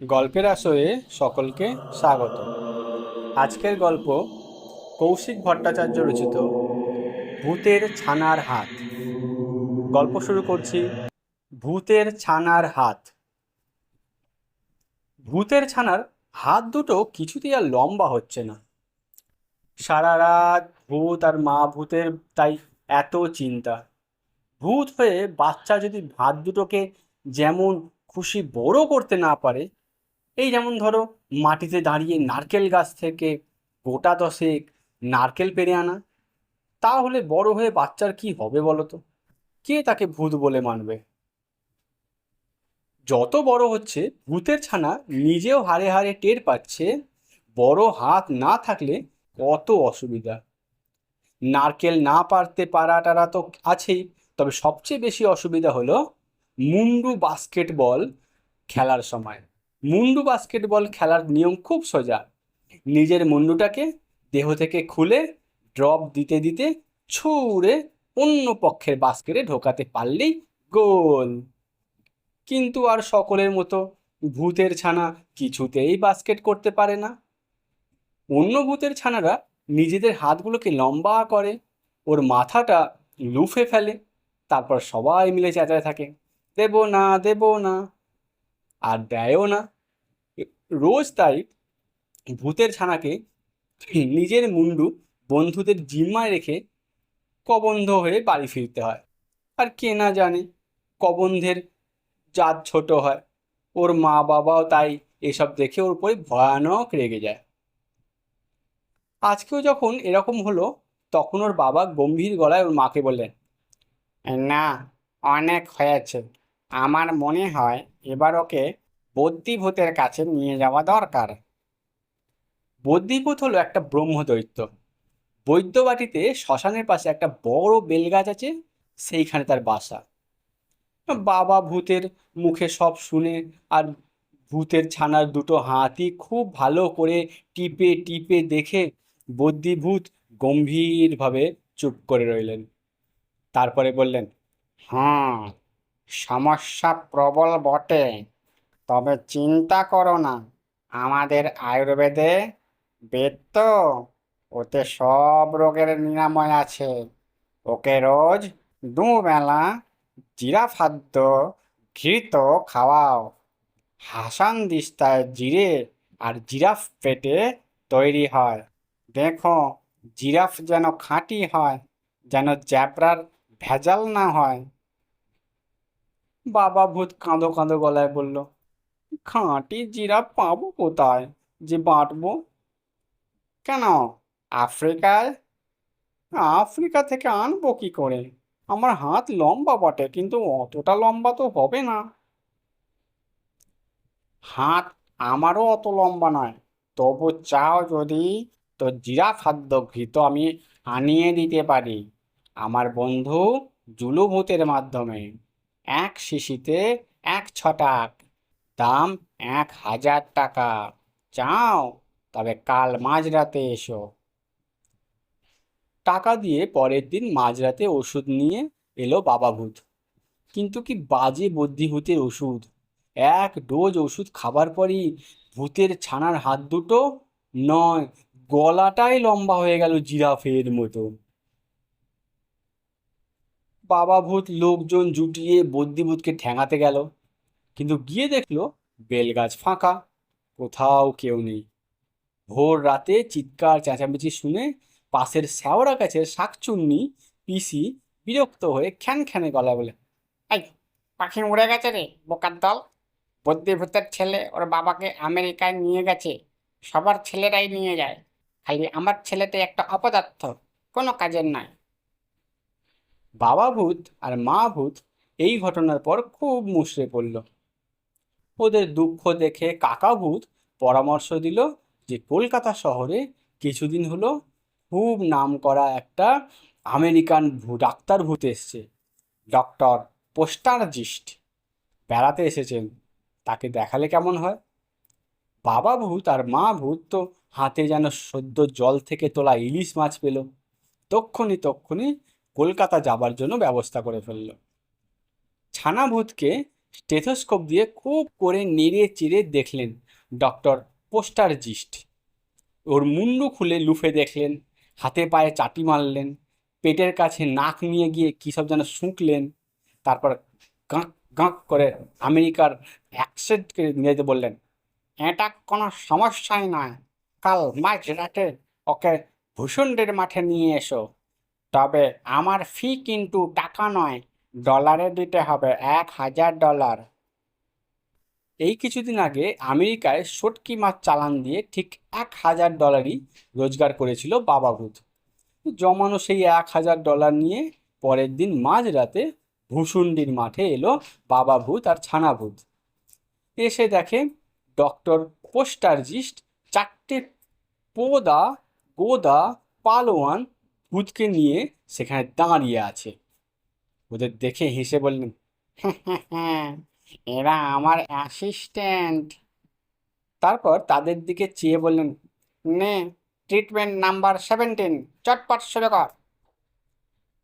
গল্পের আসরে সকলকে স্বাগত। আজকের গল্প কৌশিক ভট্টাচার্য রচিত, ভূতের ছানার হাত গল্প শুরু করছি, ভূতের ছানার হাত ভূতের ছানার হাত দুটো কিছুতেই আর লম্বা হচ্ছে না। সারা রাত ভূত আর মা ভূতের তাই এত চিন্তা। ভূত হয়ে বাচ্চা যদি হাত দুটোকে যেমন খুশি বড় করতে না পারে এই যেমন ধরো মাটিতে দাঁড়িয়ে নারকেল গাছ থেকে গোটা দশেক নারকেল পেরে আনা, তাহলে বড় হয়ে বাচ্চার কি হবে বলো তো কে তাকে ভূত বলে মানবে? যত বড় হচ্ছে, ভূতের ছানা নিজেও হারে হারে টের পাচ্ছে, বড় হাত না থাকলে কত অসুবিধা। নারকেল না পারতে পারাটারা তো আছেই, তবে সবচেয়ে বেশি অসুবিধা হলো মুন্ডু বাস্কেটবল খেলার সময়। মুন্ডু বাস্কেটবল খেলার নিয়ম খুব সোজা। নিজের মুন্ডুটাকে দেহ থেকে খুলে ড্রপ দিতে দিতে ছুঁড়ে অন্য পক্ষের বাস্কেটে ঢোকাতে পারলেই গোল। কিন্তু আর সকলের মতো ভূতের ছানা কিছুতেই বাস্কেট করতে পারে না। অন্য ভূতের ছানারা নিজেদের হাতগুলোকে লম্বা করে, ওর মাথাটা লুফে ফেলে, তারপর সবাই মিলে চেঁচায় থাকে, দেব না দেব না। আর দেয়ও না। রোজ তাই ভূতের ছানাকে নিজের মুন্ডু বন্ধুদের জিম্মায় রেখে কবন্ধ হয়ে বাড়ি ফিরতে হয়। আর কে না জানে কবন্ধের জাত ছোট হয়। ওর মা বাবাও তাই এসব দেখে ওর উপরে ভয়ানক রেগে যায়। আজকেও যখন এরকম হলো, তখন ওর বাবা গম্ভীর গলায় ওর মাকে বললেন, না, অনেক হয়েছে। আমার মনে হয় এবার ওকে বদ্যিভূতের কাছে নিয়ে যাওয়া দরকার। বদ্যিভূত হলো একটা ব্রহ্মদৈত্য। বৈদ্যবাটিতে শ্মশানের পাশে একটা বড় বেলগাছ আছে, সেইখানে তার বাসা। বাবা ভূতের মুখে সব শুনে আর ভূতের ছানার দুটো হাতি খুব ভালো করে টিপে টিপে দেখে বদ্যিভূত গম্ভীরভাবে চুপ করে রইলেন। তারপরে বললেন হুম সমস্যা প্রবল বটে। তবে চিন্তা করো না, আমাদের আয়ুর্বেদে বেদ তো, ওতে সব রোগের নিরাময় আছে। ওকে রোজ দুবেলা জিরা খাদ্য ঘৃত খাওয়াও। হাসান দিস্তায় জিরে আর জিরাফ পেটে তৈরি হয়। দেখো, জিরাফ যেন খাঁটি হয়, যেন জ্যাবরার ভেজাল না হয়। বাবা ভূত কাঁদো কাঁদো গলায় বলল, খাঁটি জিরা পাবো কোথায়? যে বাঁটবো? কেন? আফ্রিকায়? আফ্রিকা থেকে আনব কি করে? আমার হাত লম্বা বটে, কিন্তু অতটা লম্বা তো হবে না। হাত আমারও অত লম্বা নয়, তবু চাও যদি তো জিরা খাদ্য ঘৃত আমি আনিয়ে দিতে পারি, আমার বন্ধু জুলুভূতের মাধ্যমে। এক শিশিতে এক ছটাক। দাম এক হাজার টাকা। চাও, তবে কাল মাঝরাতে এসো। টাকা দিয়ে পরের দিন মাঝরাতে ওষুধ নিয়ে এলো বাবা ভূত কিন্তু কি বাজে বুদ্ধিভূতের ওষুধ? এক ডোজ ওষুধ খাবার পরই ভূতের ছানার হাত দুটো নয়, গলাটাই লম্বা হয়ে গেল জিরাফের মতো। বাবা ভূত লোকজন জুটিয়ে বদ্যিভূতকে ঠ্যাঙাতে গেল। কিন্তু গিয়ে দেখল বেলগাছ ফাঁকা, কোথাও কেউ নেই। ভোর রাতে চিৎকার, চেঁচামেচি শুনে পাশের শ্যাওড়া গাছের শাকচুন্নি পিসি বিরক্ত হয়ে খ্যান খ্যানে গলা বলে, এই, পাখি উড়ে গেছে রে, বোকার দল। বুদ্ধিভূতের ছেলে ওর বাবাকে আমেরিকায় নিয়ে গেছে, সবার ছেলেরাই নিয়ে যায়। খালি আমার ছেলেটা একটা অপদার্থ, কোনো কাজের নয় বাবা ভূত আর মা ভূত এই ঘটনার পর খুব মুষড়ে পড়ল। ওদের দুঃখ দেখে কাকা ভূত পরামর্শ দিল যে কলকাতা শহরে কিছুদিন হলো খুব নাম করা একটা আমেরিকান ডাক্তার ভূত এসছে, ডক্টর পোস্টারজিস্ট। বেড়াতে এসেছেন, তাকে দেখালে কেমন হয়? বাবা ভূত আর মা ভূত তো হাতে যেন সদ্য জল থেকে তোলা ইলিশ মাছ পেল। তক্ষণি তক্ষণি কলকাতা যাবার জন্য ব্যবস্থা করে ফেলল। ছানা ভূতকে স্টেথোস্কোপ দিয়ে খুব করে নেড়ে চেড়ে দেখলেন ডক্টর পোস্টারজিস্ট। ওর মুন্ডু খুলে লুফে দেখলেন, হাতে পায়ে চাটি মারলেন, পেটের কাছে নাক নিয়ে গিয়ে কী সব যেন শুঁকলেন, তারপর গাঁক গাঁক করে আমেরিকার অ্যাকসেন্টকে নিয়ে বললেন এটা কোনো সমস্যাই নয়, কাল মাঝ রাতে ওকে ভূষণ্ডের মাঠে নিয়ে এসো। তবে আমার ফি কিন্তু টাকা নয় ডলারে দিতে হবে, এক হাজার ডলার এই কিছুদিন আগে আমেরিকায় সটকি মাছ চালান দিয়ে ঠিক এক হাজার ডলারই রোজগার করেছিল বাবা ভূত। জমানো সেই এক হাজার ডলার নিয়ে পরের দিন মাঝরাতে ভূষুণ্ডির মাঠে এলো বাবা ভূত আর ছানা ভূত। এসে দেখে ডক্টর পোস্টারজিস্ট চারটে পোদা, গোদা, পালোয়ান ভূতকে নিয়ে সেখানে দাঁড়িয়ে আছে। ওদের দেখে হেসে বললেন এরা আমার অ্যাসিস্ট্যান্ট তারপর তাদের দিকে চেয়ে বললেন, নে ট্রিটমেন্ট নাম্বার সেভেন্টিন চটপট শুরু কর।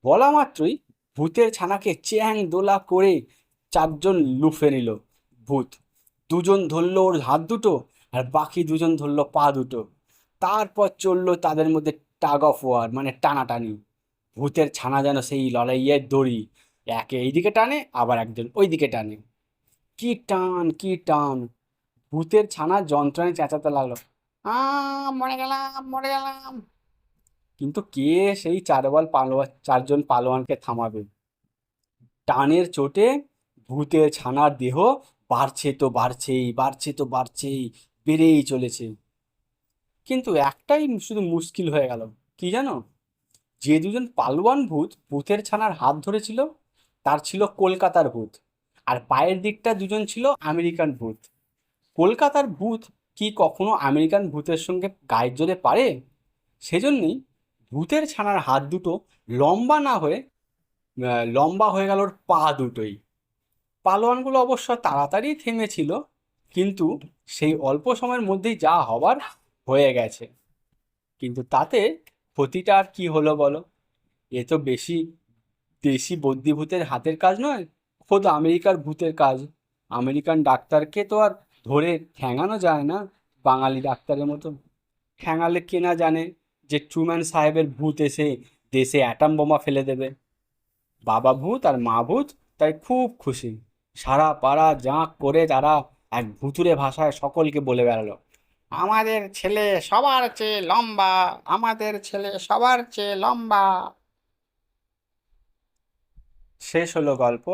বলা মাত্রই ভূতের ছানাকে চ্যাং দোলা করে চারজন লুফে নিল। ভূত দুজন ধরলো ওর হাত দুটো আর বাকি দুজন ধরলো পা দুটো। তারপর চলল তাদের মধ্যে টাগ অফ ওয়ার মানে টানাটানি। ভূতের ছানা যেন সেই লড়াইয়ের দড়ি, একে এইদিকে টানে, আবার একজন ওইদিকে টানে। কি টান কি টান। ভূতের ছানা যন্ত্রণে চেঁচাতে লাগল। মরে গেলাম মরে গেলাম। কিন্তু কে সেই চারবল পালোয়ান চারজন পালোয়ানকে থামাবে? টানের চোটে ভূতের ছানার দেহ বাড়ছে তো বাড়ছেই, বাড়ছে তো বাড়ছেই, বেড়েই চলেছে। কিন্তু একটাই শুধু মুশকিল হয়ে গেল। কি জানো? যে দুজন পালোয়ান ভূত ভূতের ছানার হাত ধরেছিল, তার ছিল কলকাতার ভূত। আর পায়ের দিকটা দুজন ছিল আমেরিকান ভূত। কলকাতার ভূত কি কখনো আমেরিকান ভূতের সঙ্গে গায়ের জোরে পারে? সেজন্যই ভূতের ছানার হাত দুটো লম্বা না হয়ে লম্বা হয়ে গেল ওর পা দুটোই। পালোয়ানগুলো অবশ্য তাড়াতাড়ি থেমেছিল, কিন্তু সেই অল্প সময়ের মধ্যেই যা হবার হয়ে গেছে। কিন্তু তাতে ক্ষতিটা আর কি হলো বলো? এ তো বেশি, দেশি বদ্যিভূতের হাতের কাজ নয়, খোদ আমেরিকার ভূতের কাজ। আমেরিকান ডাক্তারকে তো আর ধরে ঠ্যাঙানো যায় না, বাঙালি ডাক্তারের মতো। ঠ্যাঙালে কেনা জানে যে ট্রুম্যান সাহেবের ভূত এসে দেশে অ্যাটাম বোমা ফেলে দেবে। বাবা ভূত আর মা ভূত তাই খুব খুশি। সারা পাড়া জাঁক করে তারা এক ভুতুরে ভাষায় সকলকে বলে বেড়ালো। আমাদের ছেলে সবার চেয়ে লম্বা আমাদের ছেলে সবার চেয়ে লম্বা। শেষ হলো গল্প।